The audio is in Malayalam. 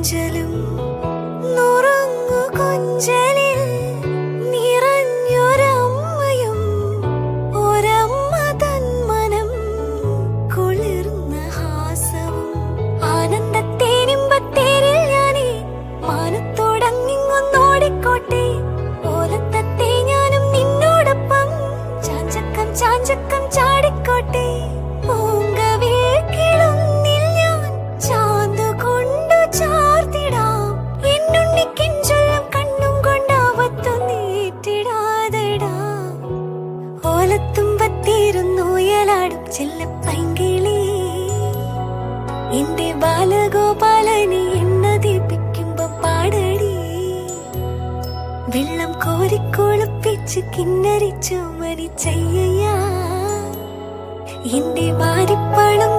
കൊഞ്ചലും നുറങ്ങു കൊഞ്ചലിൽ നിറഞ്ഞൊരമ്മയും ഒരമ്മ തന്മനം കുളിർന്ന ഹാസവും. ആനന്ദത്തേനും പത്തേരിൽ ഞാനേ മാനത്തോടങ്ങിങ്ങൊന്നോടിക്കോട്ടെ. ഓലത്തത്തെ ഞാനും നിന്നോടൊപ്പം ചാഞ്ചക്കം ചാഞ്ചക്കം ചാടിക്കോട്ടെ. ഓ ബാലഗോപാലനെ എണ്ണ ദീപിക്കുമ്പോ പാടടി. വെള്ളം കോരിക്കൊളുപ്പിച്ച് കിന്നരിച്ചു മരിച്ചയ്യ എന്റെ വാരിപ്പണം